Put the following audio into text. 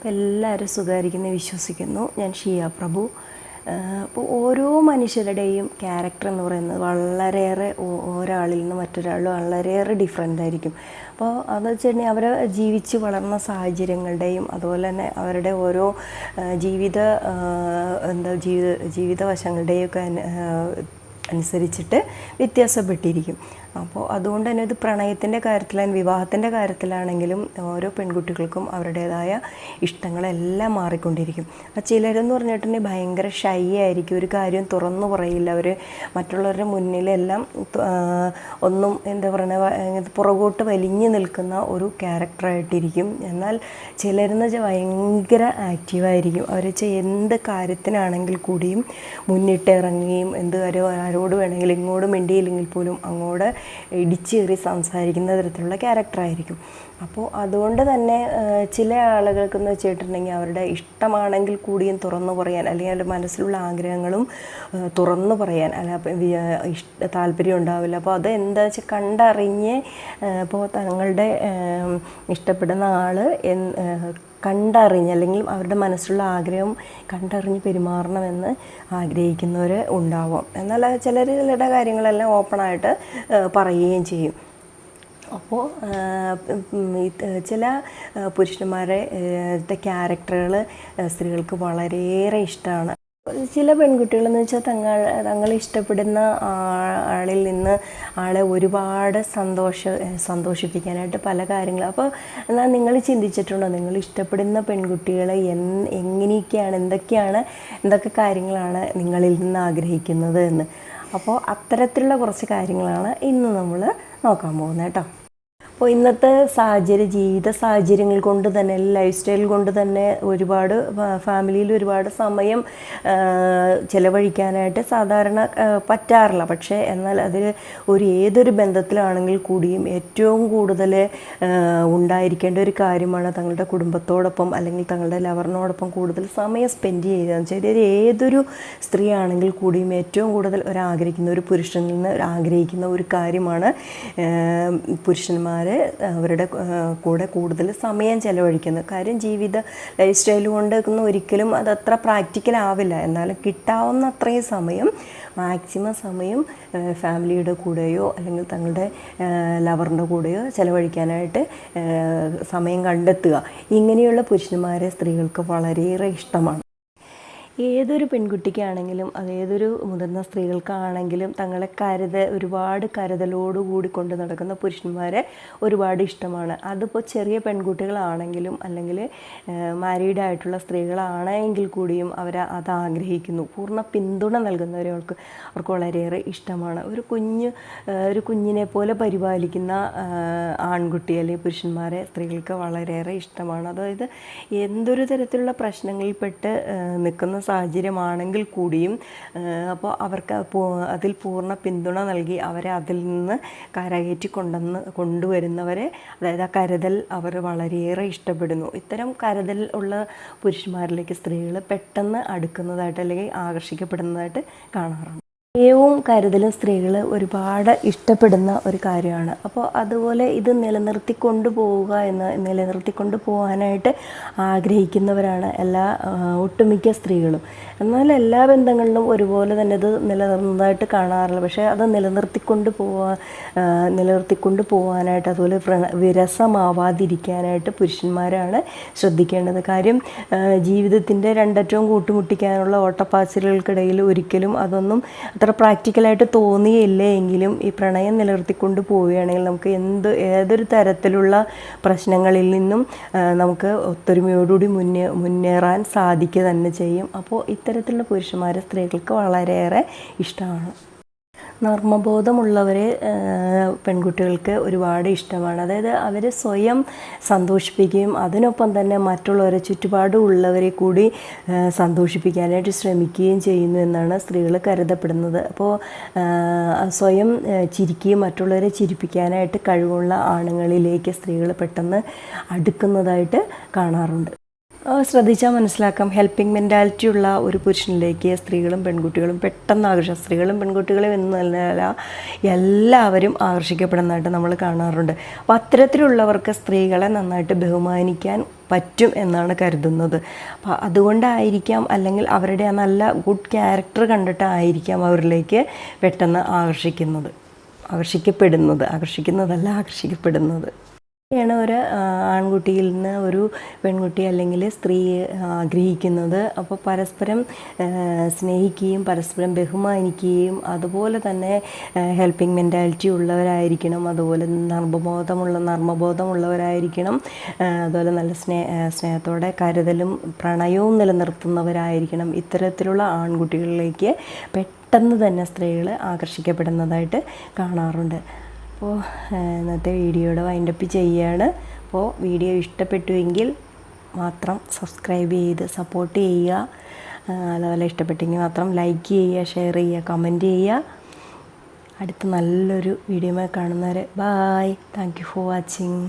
അപ്പോൾ എല്ലാവരും സുഖമായിരിക്കുന്നു വിശ്വസിക്കുന്നു. ഞാൻ ഷിയ പ്രഭു. അപ്പോൾ ഓരോ മനുഷ്യരുടെയും ക്യാരക്ടർ എന്ന് പറയുന്നത് വളരെയേറെ ഒരാളിൽ നിന്ന് മറ്റൊരാൾ വളരെയേറെ ഡിഫറെന്റ് ആയിരിക്കും. അപ്പോൾ അതെന്ന് വെച്ചിട്ടുണ്ടെങ്കിൽ അവരെ ജീവിച്ച് വളർന്ന സാഹചര്യങ്ങളുടെയും അതുപോലെ തന്നെ അവരുടെ ഓരോ ജീവിത എന്താ ജീവിത ജീവിത വശങ്ങളുടെയൊക്കെ അനുസരിച്ചിട്ട് വ്യത്യാസപ്പെട്ടിരിക്കും. അപ്പോൾ അതുകൊണ്ട് തന്നെ ഇത് പ്രണയത്തിന്റെ കാര്യത്തിലായാലും വിവാഹത്തിന്റെ കാര്യത്തിലാണെങ്കിലും ഓരോ പെൺകുട്ടികൾക്കും അവരുടേതായ ഇഷ്ടങ്ങളെല്ലാം മാറിക്കൊണ്ടിരിക്കും. അപ്പോൾ ചിലരെന്ന് പറഞ്ഞിട്ടുണ്ടെങ്കിൽ ഭയങ്കര ഷൈ ആയിരിക്കും. ഒരു കാര്യം തുറന്നു പറയില്ല. അവർ മറ്റുള്ളവരുടെ മുന്നിലെല്ലാം ഒന്നും എന്താ പറയുക പുറകോട്ട് വലിഞ്ഞു നിൽക്കുന്ന ഒരു ക്യാരക്ടറായിട്ടിരിക്കും എന്നാൽ ചിലരെന്ന് വെച്ചാൽ ഭയങ്കര ആക്റ്റീവായിരിക്കും അവർ എന്ത് കാര്യത്തിനാണെങ്കിൽ കൂടിയും മുന്നിട്ടിറങ്ങുകയും എന്ത് കാര്യം ആരോട് വേണമെങ്കിലും ഇങ്ങോട്ട് മിണ്ടിയില്ലെങ്കിൽ പോലും അങ്ങോട്ട് ഇടിച്ചേറി സംസാരിക്കുന്ന തരത്തിലുള്ള ക്യാരക്ടറായിരിക്കും അപ്പോൾ അതുകൊണ്ട് തന്നെ ചില ആളുകൾക്കെന്ന് വെച്ചിട്ടുണ്ടെങ്കിൽ അവരുടെ ഇഷ്ടമാണെങ്കിൽ കൂടിയും തുറന്നു പറയാൻ അല്ലെങ്കിൽ അവരുടെ മനസ്സിലുള്ള ആഗ്രഹങ്ങളും തുറന്നു പറയാൻ അല്ല ഇഷ്ട താല്പര്യം ഉണ്ടാവില്ല. അപ്പോൾ അത് എന്താ വെച്ചാൽ കണ്ടറിഞ്ഞ് ഇപ്പോൾ തങ്ങളുടെ ഇഷ്ടപ്പെടുന്ന ആൾ കണ്ടറിഞ്ഞ് അല്ലെങ്കിൽ അവരുടെ മനസ്സിലുള്ള ആഗ്രഹം കണ്ടറിഞ്ഞ് പെരുമാറണമെന്ന് ആഗ്രഹിക്കുന്നവർ ഉണ്ടാവാം. എന്നാൽ ചിലരുടെ കാര്യങ്ങളെല്ലാം ഓപ്പണായിട്ട് പറയുകയും ചെയ്യും. അപ്പോൾ ചില പുരുഷന്മാരുടെ ക്യാരക്ടറുകൾ സ്ത്രീകൾക്ക് വളരെയേറെ ഇഷ്ടമാണ് ചില പെൺകുട്ടികളെന്ന് വെച്ചാൽ തങ്ങൾ തങ്ങൾ ഇഷ്ടപ്പെടുന്ന ആളിൽ നിന്ന് ആളെ ഒരുപാട് സന്തോഷ സന്തോഷിപ്പിക്കാനായിട്ട് പല കാര്യങ്ങൾ. അപ്പോൾ എന്നാൽ നിങ്ങൾ ചിന്തിച്ചിട്ടുണ്ടോ? നിങ്ങൾ ഇഷ്ടപ്പെടുന്ന പെൺകുട്ടികളെ എൻ എങ്ങനെയൊക്കെയാണ് എന്തൊക്കെയാണ് എന്തൊക്കെ കാര്യങ്ങളാണ് നിങ്ങളിൽ നിന്ന് ആഗ്രഹിക്കുന്നത് എന്ന്. അപ്പോൾ അത്തരത്തിലുള്ള കുറച്ച് കാര്യങ്ങളാണ് ഇന്ന് നമ്മൾ നോക്കാൻ പോകുന്നത് കേട്ടോ. അപ്പോൾ ഇന്നത്തെ സാഹചര്യ ജീവിത സാഹചര്യങ്ങൾ കൊണ്ട് തന്നെ ലൈഫ് സ്റ്റൈൽ കൊണ്ട് തന്നെ ഒരുപാട് ഫാമിലിയിൽ ഒരുപാട് സമയം ചിലവഴിക്കാനായിട്ട് സാധാരണ പറ്റാറില്ല. പക്ഷേ എന്നാൽ അതിൽ ഒരു ഏതൊരു ബന്ധത്തിലാണെങ്കിൽ കൂടിയും ഏറ്റവും കൂടുതൽ ഉണ്ടായിരിക്കേണ്ട ഒരു കാര്യമാണ് തങ്ങളുടെ കുടുംബത്തോടൊപ്പം അല്ലെങ്കിൽ തങ്ങളുടെ ലവറിനോടൊപ്പം കൂടുതൽ സമയം സ്പെൻഡ് ചെയ്യുക. ഇത് ഏതൊരു സ്ത്രീ ആണെങ്കിൽ കൂടിയും ഏറ്റവും കൂടുതൽ ഒരാഗ്രഹിക്കുന്ന ഒരു പുരുഷനിൽ നിന്ന് ഒരാഗ്രഹിക്കുന്ന ഒരു കാര്യമാണ് പുരുഷന്മാർ അവരുടെ കൂടെ കൂടുതൽ സമയം ചെലവഴിക്കുന്നത് കാര്യം ജീവിത ലൈഫ് സ്റ്റൈൽ കൊണ്ട് ഒന്നും ഒരിക്കലും അതത്ര പ്രാക്ടിക്കൽ ആവില്ല. എന്നാലും കിട്ടാവുന്ന അത്രയും സമയം മാക്സിമം സമയം ഫാമിലിയുടെ കൂടെയോ അല്ലെങ്കിൽ തങ്ങളുടെ ലവറിന്റെ കൂടെയോ ചെലവഴിക്കാനായിട്ട് സമയം കണ്ടെത്തുക. ഇങ്ങനെയുള്ള പുരുഷന്മാരെ സ്ത്രീകൾക്ക് വളരെയേറെ ഇഷ്ടമാണ്. ഏതൊരു പെൺകുട്ടിക്കാണെങ്കിലും അത് ഏതൊരു മുതിർന്ന സ്ത്രീകൾക്കാണെങ്കിലും തങ്ങളെ കരുത ഒരുപാട് കരുതലോടുകൂടി കൊണ്ട് നടക്കുന്ന പുരുഷന്മാരെ ഒരുപാട് ഇഷ്ടമാണ്. അതിപ്പോൾ ചെറിയ പെൺകുട്ടികളാണെങ്കിലും അല്ലെങ്കിൽ മാരീഡ് ആയിട്ടുള്ള സ്ത്രീകളാണെങ്കിൽ കൂടിയും അവർ അത് ആഗ്രഹിക്കുന്നു. പൂർണ പിന്തുണ നൽകുന്നവരവർക്ക് അവർക്ക് വളരെയേറെ ഇഷ്ടമാണ്. ഒരു കുഞ്ഞ് ഒരു കുഞ്ഞിനെ പോലെ പരിപാലിക്കുന്ന ആൺകുട്ടി അല്ലെങ്കിൽ പുരുഷന്മാരെ സ്ത്രീകൾക്ക് വളരെയേറെ ഇഷ്ടമാണ്. അതായത് എന്തൊരു തരത്തിലുള്ള പ്രശ്നങ്ങളിൽപ്പെട്ട് നിൽക്കുന്ന സാഹചര്യമാണെങ്കിൽ കൂടിയും അപ്പോൾ അവർക്ക് അതിൽ പൂർണ പിന്തുണ നൽകി അവരെ അതിൽ നിന്ന് കരകയറ്റി കൊണ്ടുവന്ന് കൊണ്ടുവരുന്നവരെ അതായത് ആ കരുതൽ അവർ വളരെയേറെ ഇഷ്ടപ്പെടുന്നു. ഇത്തരം കരുതൽ ഉള്ള പുരുഷന്മാരിലേക്ക് സ്ത്രീകൾ പെട്ടെന്ന് അടുക്കുന്നതായിട്ട് അല്ലെങ്കിൽ ആകർഷിക്കപ്പെടുന്നതായിട്ട് കാണാറുണ്ട്. സ്നേഹവും കരുതലും സ്ത്രീകൾ ഒരുപാട് ഇഷ്ടപ്പെടുന്ന ഒരു കാര്യമാണ്. അപ്പോൾ അതുപോലെ ഇത് നിലനിർത്തിക്കൊണ്ട് പോവുക എന്ന് നിലനിർത്തിക്കൊണ്ട് പോകാനായിട്ട് ആഗ്രഹിക്കുന്നവരാണ് എല്ലാ ഒട്ടുമിക്ക സ്ത്രീകളും. എന്നാൽ എല്ലാ ബന്ധങ്ങളിലും ഒരുപോലെ തന്നെ ഇത് നിലനിർന്നതായിട്ട് കാണാറില്ല. പക്ഷേ അത് നിലനിർത്തിക്കൊണ്ട് പോവാ നിലനിർത്തിക്കൊണ്ട് പോകാനായിട്ട് അതുപോലെ വിരസമാവാതിരിക്കാനായിട്ട് പുരുഷന്മാരാണ് ശ്രദ്ധിക്കേണ്ടത്. കാര്യം ജീവിതത്തിന്റെ രണ്ടറ്റവും കൂട്ടുമുട്ടിക്കാനുള്ള ഓട്ടപ്പാച്ചിലുകൾക്കിടയിൽ ഒരിക്കലും അതൊന്നും അത്ര പ്രാക്ടിക്കലായിട്ട് തോന്നിയില്ല എങ്കിലും ഈ പ്രണയം നിലനിർത്തിക്കൊണ്ട് പോവുകയാണെങ്കിൽ നമുക്ക് എന്ത് ഏതൊരു തരത്തിലുള്ള പ്രശ്നങ്ങളിൽ നിന്നും നമുക്ക് ഒത്തൊരുമയോടുകൂടി മുന്നേ മുന്നേറാൻ സാധിക്കുക തന്നെ ചെയ്യും. അപ്പോൾ ഇത്തരത്തിലുള്ള പുരുഷന്മാരെ സ്ത്രീകൾക്ക് വളരെയേറെ ഇഷ്ടമാണ്. നർമ്മബോധമുള്ളവരെ പെൺകുട്ടികൾക്ക് ഒരുപാട് ഇഷ്ടമാണ്. അതായത് അവർ സ്വയം സന്തോഷിപ്പിക്കുകയും അതിനൊപ്പം തന്നെ മറ്റുള്ളവരെ ചുറ്റുപാടുമുള്ളവരെ കൂടി സന്തോഷിപ്പിക്കാനായിട്ട് ശ്രമിക്കുകയും ചെയ്യുന്നു എന്നാണ് സ്ത്രീകൾ കരുതപ്പെടുന്നത്. അപ്പോൾ സ്വയം ചിരിക്കുകയും മറ്റുള്ളവരെ ചിരിപ്പിക്കാനായിട്ട് കഴിവുള്ള ആണുങ്ങളിലേക്ക് സ്ത്രീകൾ പെട്ടെന്ന് അടുക്കുന്നതായിട്ട് കാണാറുണ്ട്. ശ്രദ്ധിച്ചാൽ മനസ്സിലാക്കാം. ഹെൽപ്പിംഗ് മെന്റാലിറ്റി ഉള്ള ഒരു പുരുഷനിലേക്ക് സ്ത്രീകളും പെൺകുട്ടികളും പെട്ടെന്ന് ആകർഷിക്കും സ്ത്രീകളും പെൺകുട്ടികളും എന്നല്ല എല്ലാവരും ആകർഷിക്കപ്പെടുന്നതായിട്ട് നമ്മൾ കാണാറുണ്ട്. അപ്പോൾ അത്തരത്തിലുള്ളവർക്ക് സ്ത്രീകളെ നന്നായിട്ട് ബഹുമാനിക്കാൻ പറ്റും എന്നാണ് കരുതുന്നത്. അപ്പോൾ അതുകൊണ്ടായിരിക്കാം അല്ലെങ്കിൽ അവരുടെ ആ നല്ല ഗുഡ് ക്യാരക്ടർ കണ്ടിട്ടായിരിക്കാം അവരിലേക്ക് പെട്ടെന്ന് ആകർഷിക്കുന്നത്. ആകർഷിക്കപ്പെടുന്നത്. ആകർഷിക്കുന്നതല്ല ആകർഷിക്കപ്പെടുന്നത്. ാണ് ഒരു ആൺകുട്ടിയിൽ നിന്ന് ഒരു പെൺകുട്ടി അല്ലെങ്കിൽ സ്ത്രീ ആഗ്രഹിക്കുന്നത് അപ്പോൾ പരസ്പരം സ്നേഹിക്കുകയും പരസ്പരം ബഹുമാനിക്കുകയും അതുപോലെ തന്നെ ഹെൽപ്പിംഗ് മെന്റാലിറ്റി ഉള്ളവരായിരിക്കണം. അതുപോലെ നർമ്മബോധമുള്ള നർമ്മബോധമുള്ളവരായിരിക്കണം. അതുപോലെ നല്ല സ്നേ സ്നേഹത്തോടെ കരുതലും പ്രണയവും നിലനിർത്തുന്നവരായിരിക്കണം. ഇത്തരത്തിലുള്ള ആൺകുട്ടികളിലേക്ക് പെട്ടെന്ന് തന്നെ സ്ത്രീകൾ ആകർഷിക്കപ്പെടുന്നതായിട്ട് കാണാറുണ്ട്. അപ്പോൾ ഇന്നത്തെ വീഡിയോയുടെ വൈൻഡപ്പ് ചെയ്യുകയാണ് അപ്പോൾ വീഡിയോ ഇഷ്ടപ്പെട്ടുവെങ്കിൽ മാത്രം സബ്സ്ക്രൈബ് ചെയ്ത് സപ്പോർട്ട് ചെയ്യുക. അതുപോലെ ഇഷ്ടപ്പെട്ടെങ്കിൽ മാത്രം ലൈക്ക് ചെയ്യുക ഷെയർ ചെയ്യുക കമന്റ് ചെയ്യുക. അടുത്ത നല്ലൊരു വീഡിയോ കാണുന്നവരെ bye thank you for watching.